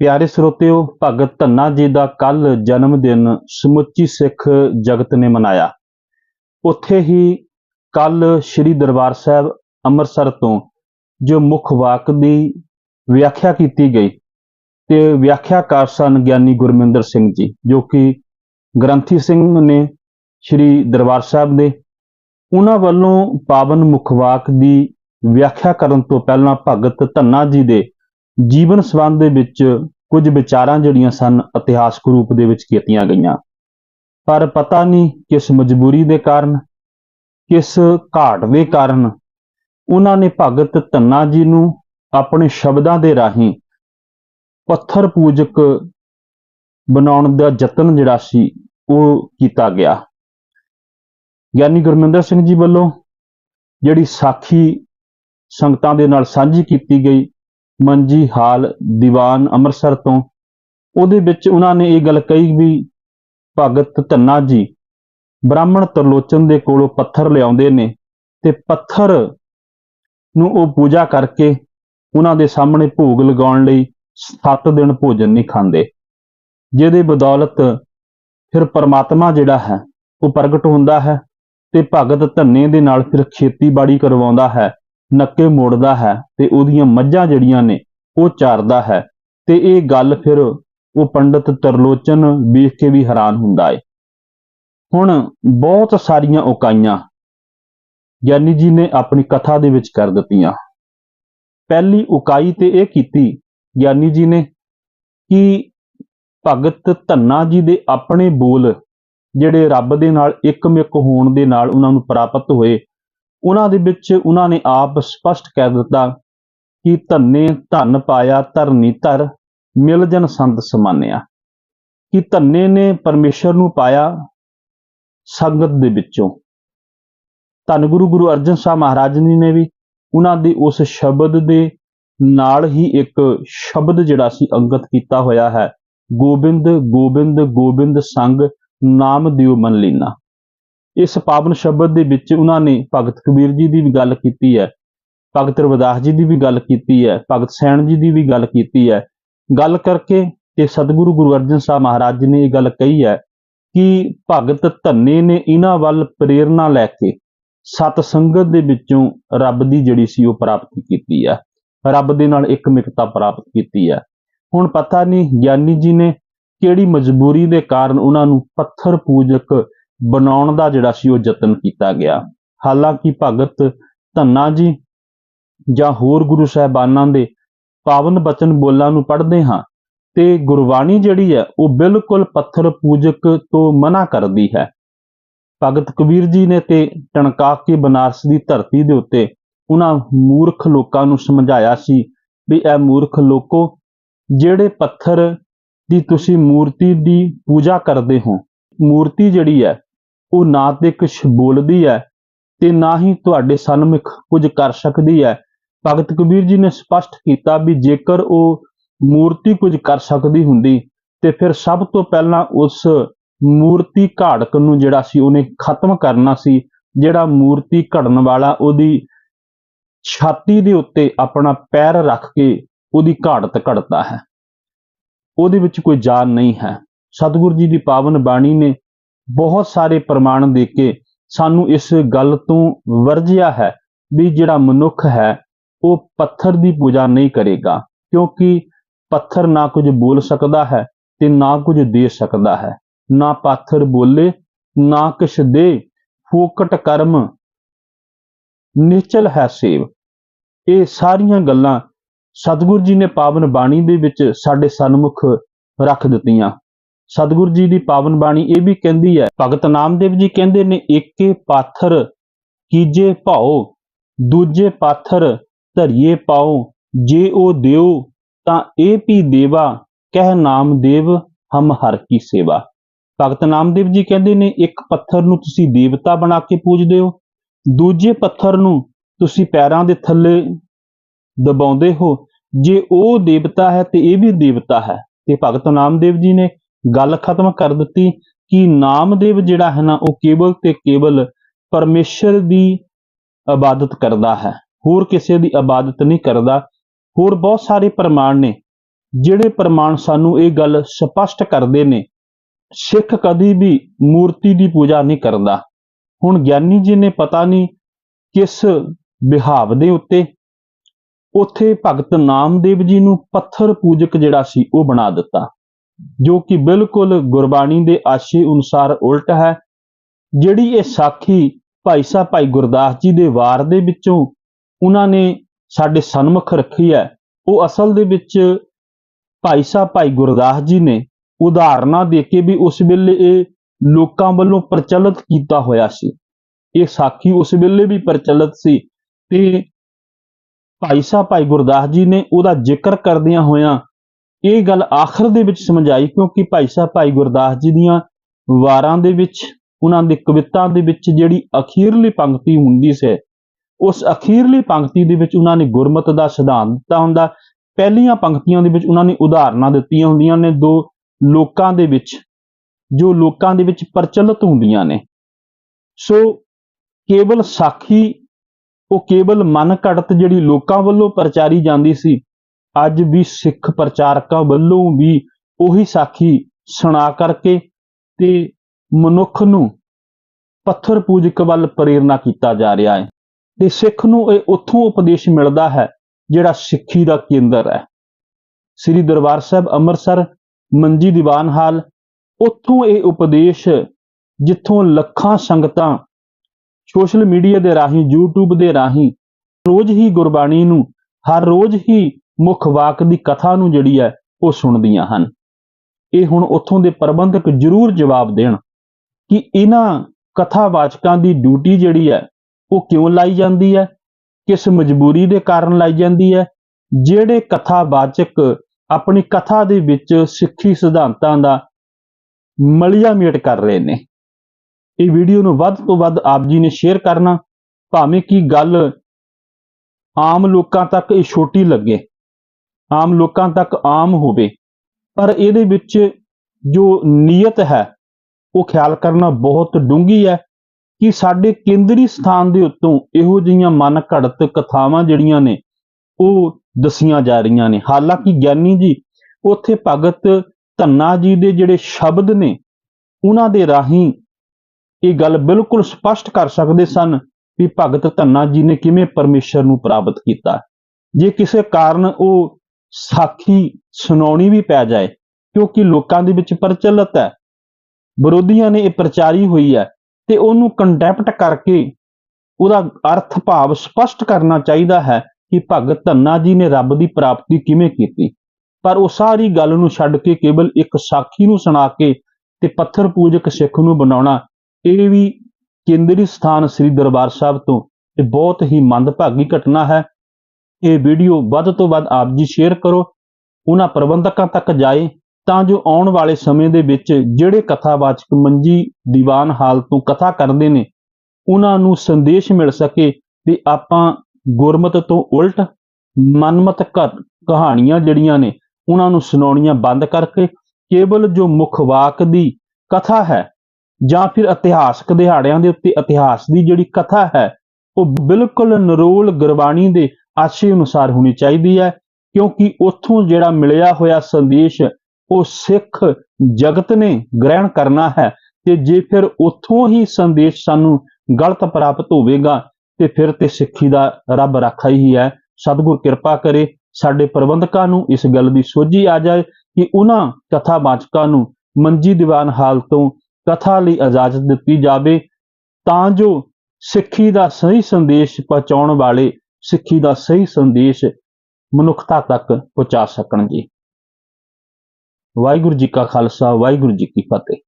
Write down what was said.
ਪਿਆਰੇ ਸਰੋਤਿਓ, ਭਗਤ ਧੰਨਾ ਜੀ ਦਾ ਕੱਲ ਜਨਮ ਦਿਨ ਸਮੁੱਚੀ ਸਿੱਖ ਜਗਤ ਨੇ ਮਨਾਇਆ। ਉੱਥੇ ਹੀ ਕੱਲ ਸ੍ਰੀ ਦਰਬਾਰ ਸਾਹਿਬ ਅੰਮ੍ਰਿਤਸਰ ਤੋਂ ਜੋ ਮੁੱਖ ਵਾਕ ਦੀ ਵਿਆਖਿਆ ਕੀਤੀ ਗਈ ਤੇ ਵਿਆਖਿਆਕਾਰ ਸਨ ਗਿਆਨੀ ਗੁਰਮਿੰਦਰ ਸਿੰਘ ਜੀ, ਜੋ ਕਿ ਗ੍ਰੰਥੀ ਸਿੰਘ ਨੇ ਸ੍ਰੀ ਦਰਬਾਰ ਸਾਹਿਬ ਦੇ। ਉਹਨਾਂ ਵੱਲੋਂ ਪਾਵਨ ਮੁਖਵਾਕ ਦੀ ਵਿਆਖਿਆ ਕਰਨ ਤੋਂ ਪਹਿਲਾਂ ਭਗਤ ਧੰਨਾ ਜੀ ਦੇ ਜੀਵਨ ਸੰਬੰਧ ਦੇ ਵਿੱਚ ਕੁਝ ਵਿਚਾਰਾਂ ਜਿਹੜੀਆਂ ਸਨ ਇਤਿਹਾਸਕ ਰੂਪ ਦੇ ਵਿੱਚ ਕੀਤੀਆਂ ਗਈਆਂ। ਪਰ ਪਤਾ ਨਹੀਂ ਕਿਸ ਮਜਬੂਰੀ ਦੇ ਕਾਰਨ, ਕਿਸ ਘਾਟ ਦੇ ਕਾਰਨ ਉਹਨਾਂ ਨੇ ਭਗਤ ਧੰਨਾ ਜੀ ਨੂੰ ਆਪਣੇ ਸ਼ਬਦਾਂ ਦੇ ਰਾਹੀਂ ਪੱਥਰ ਪੂਜਕ ਬਣਾਉਣ ਦਾ ਯਤਨ ਜਿਹੜਾ ਸੀ ਉਹ ਕੀਤਾ ਗਿਆ। ਗਿਆਨੀ ਗੁਰਮਿੰਦਰ ਸਿੰਘ ਜੀ ਵੱਲੋਂ ਜਿਹੜੀ ਸਾਖੀ ਸੰਗਤਾਂ ਦੇ ਨਾਲ ਸਾਂਝੀ ਕੀਤੀ ਗਈ ਮੰਜੀ ਹਾਲ ਦੀਵਾਨ ਅੰਮ੍ਰਿਤਸਰ ਤੋਂ। ਉਹਦੇ ਵਿੱਚ ਉਹਨਾਂ ਨੇ ਇਹ ਗੱਲ ਕਹੀ ਵੀ ਭਗਤ ਧੰਨਾ ਜੀ, ਬ੍ਰਾਹਮਣ ਤਰਲੋਚਨ ਦੇ ਕੋਲੋਂ ਪੱਥਰ ਲਿਆਉਂਦੇ ਨੇ ਤੇ ਪੱਥਰ ਨੂੰ ਉਹ ਪੂਜਾ ਕਰਕੇ ਉਹਨਾਂ ਦੇ ਸਾਹਮਣੇ ਭੋਗ ਲਗਾਉਣ ਲਈ 7 ਦਿਨ ਭੋਜਨ ਨਹੀਂ ਖਾਂਦੇ। ਜਿਹਦੇ ਬਦੌਲਤ ਫਿਰ ਪਰਮਾਤਮਾ ਜਿਹੜਾ ਹੈ, ਉਹ ਪ੍ਰਗਟ ਹੁੰਦਾ ਹੈ ਤੇ ਭਗਤ ਧੰਨੇ ਦੇ ਨਾਲ ਫਿਰ ਖੇਤੀਬਾੜੀ ਕਰਵਾਉਂਦਾ ਹੈ। ਨੱਕੇ ਮੋੜਦਾ ਹੈ ਤੇ ਉਹਦੀਆਂ ਮੱਝਾਂ ਜਿਹੜੀਆਂ ਨੇ ਉਹ ਚਾਰਦਾ ਹੈ। ਤੇ ਇਹ ਗੱਲ ਫਿਰ ਉਹ ਪੰਡਤ ਤਰਲੋਚਨ ਵੇਖ ਕੇ ਵੀ ਹੈਰਾਨ ਹੁੰਦਾ ਏ। ਹੁਣ ਬਹੁਤ ਸਾਰੀਆਂ ਉਕਾਈਆਂ ਗਿਆਨੀ ਜੀ ਨੇ ਆਪਣੀ ਕਥਾ ਦੇ ਵਿੱਚ ਕਰ ਦਿੱਤੀਆਂ। ਪਹਿਲੀ ਉਕਾਈ ਤੇ ਇਹ ਕੀਤੀ ਗਿਆਨੀ ਜੀ ਨੇ ਕਿ ਭਗਤ ਧੰਨਾ ਜੀ ਦੇ ਆਪਣੇ ਬੋਲ ਜਿਹੜੇ ਰੱਬ ਦੇ ਨਾਲ ਇੱਕਮਿਕ ਹੋਣ ਦੇ ਨਾਲ ਉਹਨਾਂ ਨੂੰ ਪ੍ਰਾਪਤ ਹੋਏ ਉਹਨਾਂ ਦੇ ਵਿੱਚ ਉਹਨਾਂ ਨੇ ਆਪ ਸਪਸ਼ਟ ਕਹਿ ਦਿੱਤਾ ਕਿ ਧੰਨੇ ਧਨ ਪਾਇਆ, ਧਰਨੀ ਧਰ, ਮਿਲ ਜਨ ਸੰਤ ਸਮਾਨਿਆ। ਕਿ ਧੰਨੇ ਨੇ ਪਰਮੇਸ਼ਰ ਨੂੰ ਪਾਇਆ ਸੰਗਤ ਦੇ ਵਿੱਚੋਂ। ਧੰਨ ਗੁਰੂ ਗੁਰੂ ਅਰਜਨ ਸਾਹਿਬ ਮਹਾਰਾਜ ਜੀ ਨੇ ਵੀ ਉਹਨਾਂ ਦੇ ਉਸ ਸ਼ਬਦ ਦੇ ਨਾਲ ਹੀ ਇੱਕ ਸ਼ਬਦ ਜਿਹੜਾ ਸੀ ਅੰਗਤ ਕੀਤਾ ਹੋਇਆ ਹੈ। ਗੋਬਿੰਦ ਗੋਬਿੰਦ ਗੋਬਿੰਦ ਸੰਗ, ਨਾਮ ਦਿਓ ਮਨ ਲੀਨਾ। ਇਸ ਪਾਵਨ ਸ਼ਬਦ ਦੇ ਵਿੱਚ ਉਹਨਾਂ ਨੇ ਭਗਤ ਕਬੀਰ ਜੀ ਦੀ ਵੀ ਗੱਲ ਕੀਤੀ ਹੈ, ਭਗਤ ਰਵਿਦਾਸ ਜੀ ਦੀ ਵੀ ਗੱਲ ਕੀਤੀ ਹੈ, ਭਗਤ ਸੈਣ ਜੀ ਦੀ ਵੀ ਗੱਲ ਕੀਤੀ ਹੈ। ਗੱਲ ਕਰਕੇ ਤੇ ਸਤਿਗੁਰੂ ਗੁਰੂ ਅਰਜਨ ਸਾਹਿਬ ਮਹਾਰਾਜ ਜੀ ਨੇ ਇਹ ਗੱਲ ਕਹੀ ਹੈ ਕਿ ਭਗਤ ਧੰਨੇ ਨੇ ਇਹਨਾਂ ਵੱਲ ਪ੍ਰੇਰਣਾ ਲੈ ਕੇ ਸਤ ਸੰਗਤ ਦੇ ਵਿੱਚੋਂ ਰੱਬ ਦੀ ਜਿਹੜੀ ਸੀ ਉਹ ਪ੍ਰਾਪਤੀ ਕੀਤੀ ਹੈ, ਰੱਬ ਦੇ ਨਾਲ ਇੱਕ ਮਿਕਤਾ ਪ੍ਰਾਪਤ ਕੀਤੀ ਹੈ। ਹੁਣ ਪਤਾ ਨਹੀਂ ਗਿਆਨੀ ਜੀ ਨੇ ਕਿਹੜੀ ਮਜਬੂਰੀ ਦੇ ਕਾਰਨ ਉਹਨਾਂ ਨੂੰ ਪੱਥਰ ਪੂਜਕ ਬਣਾਉਣ ਦਾ ਜਿਹੜਾ ਸੀ ਉਹ ਯਤਨ ਕੀਤਾ ਗਿਆ। ਹਾਲਾਂਕਿ ਭਗਤ ਧੰਨਾ ਜੀ ਜਾਂ ਹੋਰ ਗੁਰੂ ਸਾਹਿਬਾਨਾਂ ਦੇ ਪਾਵਨ ਬਚਨ ਬੋਲਾਂ ਨੂੰ ਪੜ੍ਹਦੇ ਹਾਂ, ਤੇ ਗੁਰਬਾਣੀ ਜਿਹੜੀ ਹੈ ਉਹ ਬਿਲਕੁਲ ਪੱਥਰ ਪੂਜਕ ਤੋਂ ਮਨਾ ਕਰਦੀ ਹੈ। ਭਗਤ ਕਬੀਰ ਜੀ ਨੇ ਤੇ ਟਣਕਾ ਕੇ ਬਨਾਰਸ ਦੀ ਧਰਤੀ ਦੇ ਉੱਤੇ ਉਹਨਾਂ ਮੂਰਖ ਲੋਕਾਂ ਨੂੰ ਸਮਝਾਇਆ ਸੀ ਵੀ ਇਹ ਮੂਰਖ ਲੋਕੋ, ਜਿਹੜੇ ਪੱਥਰ ਦੀ ਤੁਸੀਂ ਮੂਰਤੀ ਦੀ ਪੂਜਾ ਕਰਦੇ ਹੋ, ਮੂਰਤੀ ਜਿਹੜੀ ਹੈ ਉਹ ਨਾ ਤੇ ਕੁਝ ਬੋਲਦੀ ਹੈ ਤੇ ਨਾ ਹੀ ਤੁਹਾਡੇ ਸਨਮੁਖ ਕੁਝ ਕਰ ਸਕਦੀ ਹੈ। ਭਗਤ ਕਬੀਰ ਜੀ ਨੇ ਸਪਸ਼ਟ ਕੀਤਾ ਵੀ ਜੇਕਰ ਉਹ ਮੂਰਤੀ ਕੁਝ ਕਰ ਸਕਦੀ ਹੁੰਦੀ, ਤੇ ਫਿਰ ਸਭ ਤੋਂ ਪਹਿਲਾਂ ਉਸ ਮੂਰਤੀ ਘਾੜਕ ਨੂੰ ਜਿਹੜਾ ਸੀ ਉਹਨੇ ਖਤਮ ਕਰਨਾ ਸੀ, ਜਿਹੜਾ ਮੂਰਤੀ ਘੜਨ ਵਾਲਾ ਉਹਦੀ ਛਾਤੀ ਦੇ ਉੱਤੇ ਆਪਣਾ ਪੈਰ ਰੱਖ ਕੇ ਉਹਦੀ ਘਾੜਤ ਘੜਦਾ ਹੈ। ਉਹਦੇ ਵਿੱਚ ਕੋਈ ਜਾਨ ਨਹੀਂ ਹੈ। ਸਤਿਗੁਰੂ ਜੀ ਦੀ ਪਾਵਨ ਬਾਣੀ ਨੇ ਬਹੁਤ ਸਾਰੇ ਪ੍ਰਮਾਣ ਦੇ ਕੇ ਸਾਨੂੰ ਇਸ ਗੱਲ ਤੋਂ ਵਰਜਿਆ ਹੈ ਵੀ ਜਿਹੜਾ ਮਨੁੱਖ ਹੈ, ਉਹ ਪੱਥਰ ਦੀ ਪੂਜਾ ਨਹੀਂ ਕਰੇਗਾ, ਕਿਉਂਕਿ ਪੱਥਰ ਨਾ ਕੁਝ ਬੋਲ ਸਕਦਾ ਹੈ ਤੇ ਨਾ ਕੁਝ ਦੇ ਸਕਦਾ ਹੈ। ਨਾ ਪੱਥਰ ਬੋਲੇ, ਨਾ ਕਿਛ ਦੇ। ਫੋਕਟ ਕਰਮ ਨਿਚਲ ਹੈ ਸੇਵ। ਇਹ ਸਾਰੀਆਂ ਗੱਲਾਂ ਸਤਿਗੁਰੂ ਜੀ ਨੇ ਪਾਵਨ ਬਾਣੀ ਦੇ ਵਿੱਚ ਸਾਡੇ ਸਨਮੁਖ ਰੱਖ ਦਿੱਤੀਆਂ। ਸਤਿਗੁਰੂ ਜੀ ਦੀ ਪਾਵਨ ਬਾਣੀ ਇਹ ਵੀ ਕਹਿੰਦੀ ਹੈ, ਭਗਤ ਨਾਮਦੇਵ ਜੀ ਕਹਿੰਦੇ ਨੇ, ਏਕੇ ਪਾਥਰ ਕੀਜੇ ਭਾਉ, ਦੂਜੇ ਪਾਥਰ ਧਰਿਏ ਪਾਉ, ਜੇ ਉਹ ਦਿਓ ਤਾਂ ਇਹ ਵੀ ਦੇਵਾ, ਕਹਿ ਨਾਮਦੇਵ ਹਮ ਹਰ ਕੀ ਸੇਵਾ। ਭਗਤ ਨਾਮਦੇਵ ਜੀ ਕਹਿੰਦੇ ਨੇ, ਇੱਕ ਪੱਥਰ ਨੂੰ ਤੁਸੀਂ ਦੇਵਤਾ ਬਣਾ ਕੇ ਪੂਜਦੇ ਹੋ, ਦੂਜੇ ਪੱਥਰ ਨੂੰ ਤੁਸੀਂ ਪੈਰਾਂ ਦੇ ਥੱਲੇ ਦਬਾਉਂਦੇ ਹੋ, ਜੇ ਉਹ ਦੇਵਤਾ ਹੈ ਤੇ ਇਹ ਵੀ ਦੇਵਤਾ ਹੈ। ਤੇ ਭਗਤ ਨਾਮਦੇਵ ਜੀ ਨੇ ਗੱਲ ਖਤਮ ਕਰ ਦਿੱਤੀ ਕਿ ਨਾਮਦੇਵ ਜਿਹੜਾ ਹੈ ਨਾ, ਉਹ ਕੇਵਲ ਤੇ ਕੇਵਲ ਪਰਮੇਸ਼ਰ ਦੀ ਇਬਾਦਤ ਕਰਦਾ ਹੈ। ਹੋਰ ਕਿਸੇ ਦੀ ਇਬਾਦਤ ਨਹੀਂ ਕਰਦਾ। ਹੋਰ ਬਹੁਤ ਸਾਰੇ ਪ੍ਰਮਾਣ ਨੇ, ਜਿਹੜੇ ਪ੍ਰਮਾਣ ਸਾਨੂੰ ਇਹ ਗੱਲ ਸਪਸ਼ਟ ਕਰਦੇ ਨੇ। ਸਿੱਖ ਕਦੀ ਵੀ ਮੂਰਤੀ ਦੀ ਪੂਜਾ ਨਹੀਂ ਕਰਦਾ। ਹੁਣ ਗਿਆਨੀ ਜੀ ਨੇ ਪਤਾ ਨਹੀਂ ਕਿਸ ਵਿਹਾਵ ਦੇ ਉੱਤੇ ਉੱਥੇ ਭਗਤ ਨਾਮਦੇਵ ਜੀ ਨੂੰ ਪੱਥਰ ਪੂਜਕ ਜਿਹੜਾ ਸੀ, ਉਹ ਬਣਾ ਦਿੱਤਾ। ਜੋ ਕਿ ਬਿਲਕੁਲ ਗੁਰਬਾਣੀ ਦੇ ਆਸ਼ੇ ਅਨੁਸਾਰ ਉਲਟ ਹੈ, ਜਿਹੜੀ ਇਹ ਸਾਖੀ ਭਾਈ ਸਾਹਿਬ ਭਾਈ ਗੁਰਦਾਸ ਜੀ ਦੇ ਵਾਰ ਦੇ ਵਿੱਚੋਂ ਉਹਨਾਂ ਨੇ ਸਾਡੇ ਸਨਮੁਖ ਰੱਖੀ ਹੈ, ਉਹ ਅਸਲ ਦੇ ਵਿੱਚ ਭਾਈ ਸਾਹਿਬ ਭਾਈ ਗੁਰਦਾਸ ਜੀ ਨੇ ਉਦਾਹਰਨਾਂ ਦੇ ਕੇ ਵੀ ਉਸ ਵੇਲੇ ਇਹ ਲੋਕਾਂ ਵੱਲੋਂ ਪ੍ਰਚਲਿਤ ਕੀਤਾ ਹੋਇਆ ਸੀ। ਇਹ ਸਾਖੀ ਉਸ ਵੇਲੇ ਵੀ ਪ੍ਰਚਲਿਤ ਸੀ ਤੇ ਭਾਈ ਸਾਹਿਬ ਭਾਈ ਗੁਰਦਾਸ ਜੀ ਨੇ ਉਹਦਾ ਜ਼ਿਕਰ ਕਰਦਿਆਂ ਹੋਇਆਂ ਇਹ ਗੱਲ ਆਖਰ ਦੇ ਵਿੱਚ ਸਮਝਾਈ ਕਿਉਂਕਿ ਭਾਈ ਸਾਹਿਬ, ਭਾਈ ਗੁਰਦਾਸ ਜੀ ਦੀਆਂ ਵਾਰਾਂ ਦੇ ਵਿੱਚ, ਉਹਨਾਂ ਦੀ ਕਵਿਤਾ ਦੇ ਵਿੱਚ ਜਿਹੜੀ ਅਖੀਰਲੀ ਪੰਕਤੀ ਹੁੰਦੀ ਸੀ, ਉਸ ਅਖੀਰਲੀ ਪੰਕਤੀ ਦੇ ਵਿੱਚ ਉਹਨਾਂ ਨੇ ਗੁਰਮਤ ਦਾ ਸਿਧਾਂਤ ਦਿੱਤਾ ਹੁੰਦਾ। ਪਹਿਲੀਆਂ ਪੰਕਤੀਆਂ ਦੇ ਵਿੱਚ ਉਹਨਾਂ ਨੇ ਉਦਾਹਰਨਾਂ ਦਿੱਤੀਆਂ ਹੁੰਦੀਆਂ ਨੇ, ਦੋ ਲੋਕਾਂ ਦੇ ਵਿੱਚ, ਜੋ ਲੋਕਾਂ ਦੇ ਵਿੱਚ ਪ੍ਰਚਲਿਤ ਹੁੰਦੀਆਂ ਨੇ। ਸੋ ਕੇਵਲ ਸਾਖੀ, ਉਹ ਕੇਵਲ ਮਨ ਘੜਤ ਜਿਹੜੀ ਲੋਕਾਂ ਵੱਲੋਂ ਪ੍ਰਚਾਰੀ ਜਾਂਦੀ ਸੀ ਅੱਜ ਵੀ ਸਿੱਖ ਪ੍ਰਚਾਰਕਾਂ ਵੱਲੋਂ ਵੀ ਉਹੀ ਸਾਖੀ ਸੁਣਾ ਕਰਕੇ ਤੇ ਮਨੁੱਖ ਨੂੰ ਪੱਥਰ ਪੂਜਕ ਵੱਲ ਪ੍ਰੇਰਣਾ ਕੀਤਾ ਜਾ ਰਿਹਾ ਹੈ। ਤੇ ਸਿੱਖ ਨੂੰ ਇਹ ਉੱਥੋਂ ਉਪਦੇਸ਼ ਮਿਲਦਾ ਹੈ ਜਿਹੜਾ ਸਿੱਖੀ ਦਾ ਕੇਂਦਰ ਹੈ। ਸ੍ਰੀ ਦਰਬਾਰ ਸਾਹਿਬ ਅੰਮ੍ਰਿਤਸਰ, ਮੰਜੀ ਦੀਵਾਨ ਹਾਲ, ਉੱਥੋਂ ਇਹ ਉਪਦੇਸ਼ ਜਿੱਥੋਂ ਲੱਖਾਂ ਸੰਗਤਾਂ ਸੋਸ਼ਲ ਮੀਡੀਆ ਦੇ ਰਾਹੀਂ, YouTube ਦੇ ਰਾਹੀਂ ਰੋਜ਼ ਹੀ ਗੁਰਬਾਣੀ ਨੂੰ, ਹਰ ਰੋਜ਼ ਹੀ ਮੁੱਖ ਵਾਕ ਦੀ ਕਥਾ ਨੂੰ ਜਿਹੜੀ ਹੈ ਉਹ ਸੁਣਦੀਆਂ ਹਨ। ਇਹ ਹੁਣ ਉੱਥੋਂ ਦੇ ਪ੍ਰਬੰਧਕ ਜ਼ਰੂਰ ਜਵਾਬ ਦੇਣ ਕਿ ਇਹਨਾਂ ਕਥਾਵਾਚਕਾਂ ਦੀ ਡਿਊਟੀ ਜਿਹੜੀ ਹੈ ਉਹ ਕਿਉਂ ਲਾਈ ਜਾਂਦੀ ਹੈ, ਕਿਸ ਮਜਬੂਰੀ ਦੇ ਕਾਰਨ ਲਾਈ ਜਾਂਦੀ ਹੈ, ਜਿਹੜੇ ਕਥਾਵਾਚਕ ਆਪਣੀ ਕਥਾ ਦੇ ਵਿੱਚ ਸਿੱਖੀ ਸਿਧਾਂਤਾਂ ਦਾ ਮਲਿਆ ਮੇਟ ਕਰ ਰਹੇ ਨੇ। ਇਹ ਵੀਡੀਓ ਨੂੰ ਵੱਧ ਤੋਂ ਵੱਧ ਆਪ ਜੀ ਨੇ ਸ਼ੇਅਰ ਕਰਨਾ, ਭਾਵੇਂ ਕਿ ਗੱਲ ਆਮ ਲੋਕਾਂ ਤੱਕ ਇਹ ਛੋਟੀ ਲੱਗੇ। ਆਮ ਲੋਕਾਂ ਤੱਕ ਆਮ ਹੋਵੇ, ਪਰ ਇਹਦੇ ਵਿੱਚ ਜੋ ਨੀਅਤ ਹੈ, ਉਹ ਖਿਆਲ ਕਰਨਾ ਬਹੁਤ ਡੂੰਘੀ ਹੈ ਕਿ ਸਾਡੇ ਕੇਂਦਰੀ ਸਥਾਨ ਦੇ ਉੱਤੋਂ ਇਹੋ ਜਿਹੀਆਂ ਮਨ ਘੜਤ ਕਥਾਵਾਂ ਜਿਹੜੀਆਂ ਨੇ, ਉਹ ਦਸੀਆਂ ਜਾ ਰਹੀਆਂ ਨੇ। ਹਾਲਾਂਕਿ ਗਿਆਨੀ ਜੀ, ਉੱਥੇ ਭਗਤ ਧੰਨਾ ਜੀ ਦੇ ਜਿਹੜੇ ਸ਼ਬਦ ਨੇ, ਉਹਨਾਂ ਦੇ ਰਾਹੀਂ ਇਹ ਗੱਲ ਬਿਲਕੁਲ ਸਪਸ਼ਟ ਕਰ ਸਕਦੇ ਸਨ ਵੀ ਭਗਤ ਧੰਨਾ ਜੀ ਨੇ ਕਿਵੇਂ ਪਰਮੇਸ਼ਰ ਨੂੰ ਪ੍ਰਾਪਤ ਕੀਤਾ। ਜੇ ਕਿਸੇ ਕਾਰਨ ਉਹ ਸਾਖੀ ਸੁਣਾਉਣੀ ਵੀ ਪੈ ਜਾਏ, ਕਿਉਂਕਿ ਲੋਕਾਂ ਦੇ ਵਿੱਚ ਪ੍ਰਚਲਿਤ ਹੈ। ਵਿਰੋਧੀਆਂ ਨੇ ਇਹ ਪ੍ਰਚਾਰੀ ਹੋਈ ਹੈ ਤੇ ਉਹਨੂੰ ਕੰਡੈਪਟ ਕਰਕੇ ਉਹਦਾ ਅਰਥ ਭਾਵ ਸਪਸ਼ਟ ਕਰਨਾ ਚਾਹੀਦਾ ਹੈ ਕਿ ਭਗਤ ਧੰਨਾ ਜੀ ਨੇ ਰੱਬ ਦੀ ਪ੍ਰਾਪਤੀ ਕਿਵੇਂ ਕੀਤੀ। ਪਰ ਉਹ ਸਾਰੀ ਗੱਲ ਨੂੰ ਛੱਡ ਕੇ ਕੇਵਲ ਇੱਕ ਸਾਖੀ ਨੂੰ ਸੁਣਾ ਕੇ ਤੇ ਪੱਥਰ ਪੂਜਕ ਸਿੱਖ ਨੂੰ ਬਣਾਉਣਾ, ਇਹ ਵੀ ਕੇਂਦਰੀ ਸਥਾਨ ਸ੍ਰੀ ਦਰਬਾਰ ਸਾਹਿਬ ਤੋਂ, ਇਹ ਬਹੁਤ ਹੀ ਮੰਦਭਾਗੀ ਘਟਨਾ ਹੈ। ਇਹ ਵੀਡੀਓ ਵੱਧ ਤੋਂ ਵੱਧ ਆਪ ਜੀ ਸ਼ੇਅਰ ਕਰੋ, ਉਹਨਾਂ ਪ੍ਰਬੰਧਕਾਂ ਤੱਕ ਜਾਏ, ਤਾਂ ਜੋ ਆਉਣ ਵਾਲੇ ਸਮੇਂ ਦੇ ਵਿੱਚ ਜਿਹੜੇ ਕਥਾਵਾਚਕ ਮੰਜੀ ਦੀਵਾਨ ਹਾਲ ਤੋਂ ਕਥਾ ਕਰਦੇ ਨੇ, ਉਹਨਾਂ ਨੂੰ ਸੰਦੇਸ਼ ਮਿਲ ਸਕੇ ਵੀ ਆਪਾਂ ਗੁਰਮਤ ਤੋਂ ਉਲਟ ਮਨਮਤ ਕ- ਕਹਾਣੀਆਂ ਜਿਹੜੀਆਂ ਨੇ, ਉਹਨਾਂ ਨੂੰ ਸੁਣਾਉਣੀਆਂ ਬੰਦ ਕਰਕੇ ਕੇਵਲ ਜੋ ਮੁੱਖ ਵਾਕ ਦੀ ਕਥਾ ਹੈ ਜਾਂ ਫਿਰ ਇਤਿਹਾਸਕ ਦਿਹਾੜਿਆਂ ਦੇ ਉੱਤੇ ਇਤਿਹਾਸ ਦੀ ਜਿਹੜੀ ਕਥਾ ਹੈ, ਉਹ ਬਿਲਕੁਲ ਨਰੋਲ ਗੁਰਬਾਣੀ ਦੇ ਆਸ਼ੇ ਅਨੁਸਾਰ ਹੋਣੀ ਚਾਹੀਦੀ ਹੈ, ਕਿਉਂਕਿ ਉੱਥੋਂ ਜਿਹੜਾ ਮਿਲਿਆ ਹੋਇਆ ਸੰਦੇਸ਼, ਉਹ ਸਿੱਖ ਜਗਤ ਨੇ ਗ੍ਰਹਿਣ ਕਰਨਾ ਹੈ ਤੇ ਜੇ ਫਿਰ ਉੱਥੋਂ ਹੀ ਸੰਦੇਸ਼ ਸਾਨੂੰ ਗਲਤ ਪ੍ਰਾਪਤ ਹੋਵੇਗਾ, ਤੇ ਫਿਰ ਤੇ ਸਿੱਖੀ ਦਾ ਰੱਬ ਰਾਖਾ ਹੀ ਹੈ। ਸਤਿਗੁਰ ਕਿਰਪਾ ਕਰੇ, ਸਾਡੇ ਪ੍ਰਬੰਧਕਾਂ ਨੂੰ ਇਸ ਗੱਲ ਦੀ ਸੋਝੀ ਆ ਜਾਏ ਕਿ ਉਹਨਾਂ ਕਥਾ ਕਥਾਵਾਚਕਾਂ ਨੂੰ ਮੰਜੀ ਦੀਵਾਨ ਹਾਲ ਤੋਂ ਕਥਾ ਲਈ ਇਜਾਜ਼ਤ ਦਿੱਤੀ ਜਾਵੇ, ਤਾਂ ਜੋ ਸਿੱਖੀ ਦਾ ਸਹੀ ਸੰਦੇਸ਼ ਪਹੁੰਚਾਉਣ ਵਾਲੇ ਸਿੱਖੀ ਦਾ ਸਹੀ ਸੰਦੇਸ਼ ਮਨੁੱਖਤਾ ਤੱਕ ਪਹੁੰਚਾ ਸਕਣ ਜੀ। ਵਾਹਿਗੁਰੂ ਜੀ ਕਾ ਖਾਲਸਾ, ਵਾਹਿਗੁਰੂ ਜੀ ਕੀ ਫਤਿਹ।